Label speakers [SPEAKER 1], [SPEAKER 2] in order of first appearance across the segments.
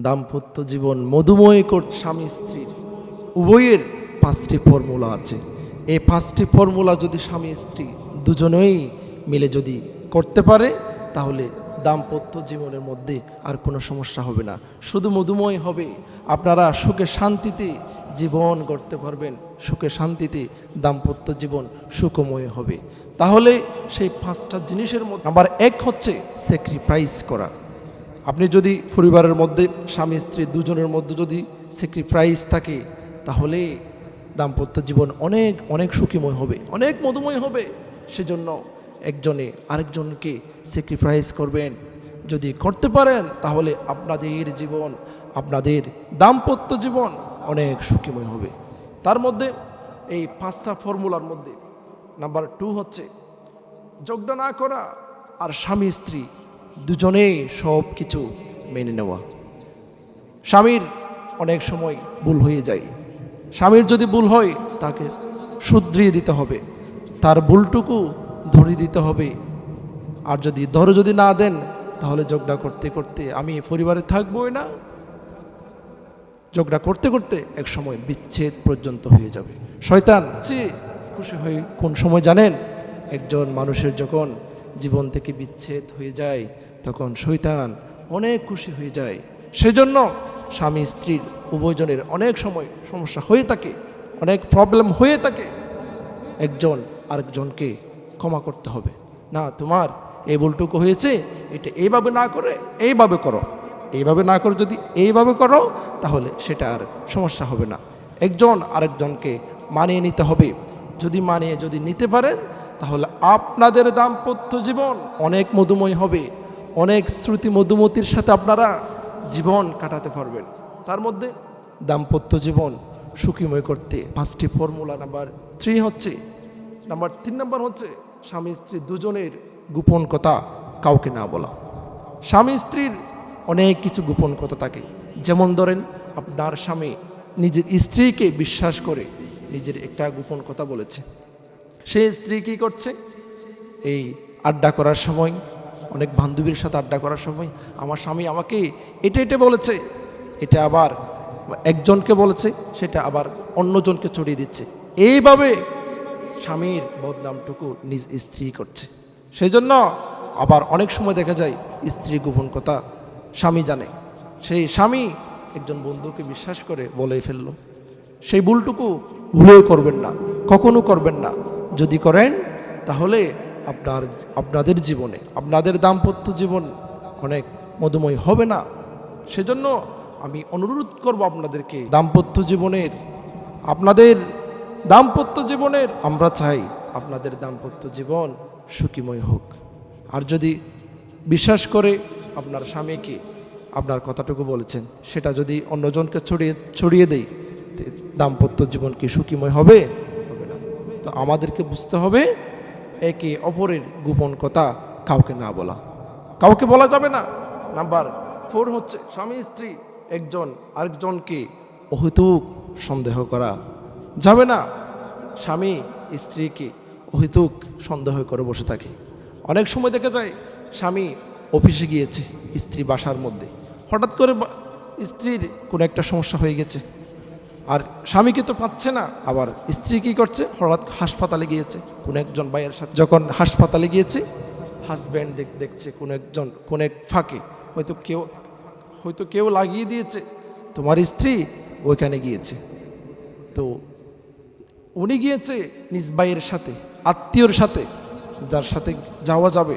[SPEAKER 1] দাম্পত্য জীবন মধুময় কর স্বামী স্ত্রীর। উভয়ের পাঁচটি ফর্মুলা আছে। এই পাঁচটি ফর্মুলা যদি স্বামী স্ত্রী দুজনেই মিলে যদি করতে পারে, তাহলে দাম্পত্য জীবনের মধ্যে আর কোনো সমস্যা হবে না। শুধু মধুময় হবে। আপনারা সুখে শান্তিতে জীবন গড়তে পারবেন। সুখে শান্তিতে দাম্পত্য জীবন সুখময় হবে। তাহলে সেই পাঁচটা জিনিসের মধ্যে আবার এক হচ্ছে স্যাক্রিফাইস করা। আপনি যদি পরিবারের মধ্যে, স্বামী, স্ত্রী দুজনের মধ্যে যদি স্যাক্রিফাইস থাকে, তাহলে দাম্পত্য জীবন অনেক অনেক সুখীময় হবে, অনেক মধুময় হবে। সেজন্য একজনে আরেকজনকে স্যাক্রিফাইস করবেন। যদি করতে পারেন, তাহলে আপনাদের জীবন, আপনাদের দাম্পত্য জীবন অনেক সুখীময় হবে। তার মধ্যে এই পাঁচটা ফর্মুলার মধ্যে, নাম্বার টু হচ্ছে, যোগদান না করা আর স্বামী, স্ত্রী দুজনেই সব কিছু মেনে নেওয়া। স্বামীর অনেক সময় ভুল হয়ে যায়। স্বামীর যদি ভুল হয়, তাকে শুধরিয়ে দিতে হবে। তার ভুলটুকু ধরিয়ে দিতে হবে। আর যদি ধরে যদি না দেন, তাহলে যোগটা করতে করতে আমি পরিবারে থাকবোই না। ঝগড়া করতে করতে এক সময় বিচ্ছেদ পর্যন্ত হয়ে যাবে। শয়তান সে খুশি হয়ে কোন সময় জানেন? একজন মানুষের যখন জীবন থেকে বিচ্ছেদ হয়ে যায়, তখন শৈতান অনেক খুশি হয়ে যায়। সেজন্য স্বামী স্ত্রীর উভয়জনের অনেক সময় সমস্যা হয়ে থাকে, অনেক প্রবলেম হয়ে থাকে। একজন আরেকজনকে ক্ষমা করতে হবে। না, তোমার এই ভুলটুকু হয়েছে, এটা এইভাবে না করে এইভাবে করো। এইভাবে না করে যদি এইভাবে করো, তাহলে সেটা আর সমস্যা হবে না। একজন আরেকজনকে মানিয়ে নিতে হবে। যদি মানিয়ে যদি নিতে পারেন তাহলে আপনাদের দাম্পত্য জীবন অনেক মধুময় হবে। অনেক শ্রুতি মধুমতির সাথে আপনারা জীবন কাটাতে পারবেন। তার মধ্যে দাম্পত্য জীবন সুখীময় করতে পাঁচটি ফর্মুলা নাম্বার থ্রি হচ্ছে, নাম্বার তিন নাম্বার হচ্ছে স্বামী স্ত্রী দুজনের গোপন কথা কাউকে না বলা। স্বামী স্ত্রীর অনেক কিছু গোপন কথা থাকে। যেমন ধরেন, আপনার স্বামী নিজের স্ত্রীকে বিশ্বাস করে নিজের একটা গোপন কথা বলেছে। সে স্ত্রী কী করছে? এই আড্ডা করার সময়, অনেক বান্ধবীর সাথে আড্ডা করার সময় আমার স্বামী আমাকে এটা এটা বলেছে, এটা আবার একজনকে বলেছে, সেটা আবার অন্যজনকে ছড়িয়ে দিচ্ছে। এইভাবে স্বামীর বদনামটুকু নিজ স্ত্রী করছে। সেই জন্য আবার অনেক সময় দেখা যায় স্ত্রী গোপন কথা স্বামী জানে। সেই স্বামী একজন বন্ধুকে বিশ্বাস করে বলে ফেলল। সেই ভুলটুকু ভুলেও করবেন না, কখনো করবেন না। যদি করেন, তাহলে আপনার, আপনাদের জীবনে, আপনাদের দাম্পত্য জীবন অনেক মধুময় হবে না। সেজন্য আমি অনুরোধ করব আপনাদেরকে, দাম্পত্য জীবনের, আপনাদের দাম্পত্য জীবনের, আমরা চাই আপনাদের দাম্পত্য জীবন সুখীময় হোক। আর যদি বিশ্বাস করে আপনার স্বামীকে আপনার কথাটুকু বলেছেন, সেটা যদি অন্যজনকে ছড়িয়ে ছড়িয়ে তে দাম্পত্য জীবন কি সুখীময় হবে? তো আমাদেরকে বুঝতে হবে একে অপরের গোপন কথা কাউকে না বলা। কাউকে বলা যাবে না। নাম্বার ফোর হচ্ছে স্বামী স্ত্রী একজন আরেকজনকে অহেতুক সন্দেহ করা। যাবে না। স্বামী স্ত্রীকে অহেতুক সন্দেহ করে বসে থাকে। অনেক সময় দেখা যায় স্বামী অফিসে গিয়েছে স্ত্রী বাসার মধ্যে। হঠাৎ করে স্ত্রীর কোনো একটা সমস্যা হয়ে গেছে। আর স্বামীকে তো পাচ্ছে না। আবার স্ত্রী কী করছে? হঠাৎ হাসপাতালে গিয়েছে। কোনো একজন ভাইয়ের সাথে। যখন হাসপাতালে গিয়েছে হাজব্যান্ড দেখ, দেখছে কোনো একজন, কোন এক ফাঁকে। হয়তো কেউ হয়তো কেউ লাগিয়ে দিয়েছে। তোমার স্ত্রী ওইখানে গিয়েছে। তো উনি গিয়েছে নিজ ভাইয়ের সাথে, আত্মীয়র সাথে, যার সাথে যাওয়া যাবে।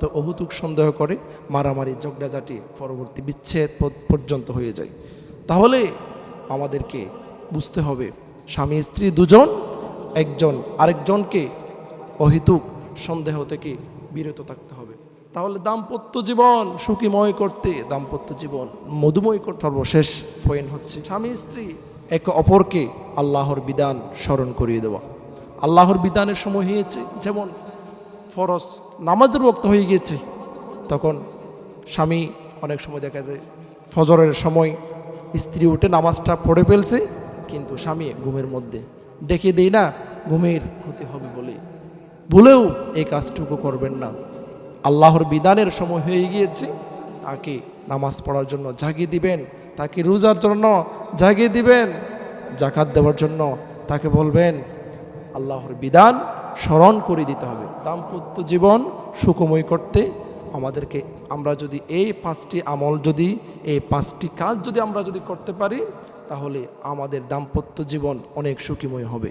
[SPEAKER 1] তো অহুতুক সন্দেহ করে, মারামারি, ঝগড়াঝাটি পরবর্তী বিচ্ছেদ পর্যন্ত হয়ে যায়। তাহলে আমাদেরকে বুঝতে হবে। স্বামী, স্ত্রী দুজন, একজন আরেকজনকে অহেতুক সন্দেহ থেকে বিরত থাকতে হবে। তাহলে দাম্পত্য জীবন সুখীময় করতে দাম্পত্য জীবন মধুময় করতে সর্বশেষ পয়েন্ট হচ্ছে স্বামী, স্ত্রী একে অপরকে আল্লাহর বিধান স্মরণ করিয়ে দেওয়া। আল্লাহর বিধানের সময় হয়েছে, যেমন ফরজ নামাজের বক্ত হয়ে গিয়েছে, তখন স্বামী অনেক সময় দেখা যায় ফজরের সময় স্ত্রী উঠে নামাজটা পড়ে ফেলছে, কিন্তু স্বামী ঘুমের মধ্যে। ডেকে দেই না, ঘুমের ক্ষতি হবে বলে। বলেও এই কাজটুকু করবেন না। আল্লাহর বিধানের সময় হয়ে গিয়েছে, তাকে নামাজ পড়ার জন্য জাগিয়ে দিবেন, তাকে রোজার জন্য জাগিয়ে দিবেন, জাকাত দেওয়ার জন্য তাকে বলবেন, আল্লাহর বিধান স্মরণ করে দিতে হবে। দাম্পত্য জীবন সুখময় করতে আমাদেরকে আমরা যদি এই পাঁচটি আমল যদি, এই পাঁচটি কাজ যদি আমরা যদি করতে পারি, তাহলে আমাদের দাম্পত্য জীবন অনেক সুখীময় হবে।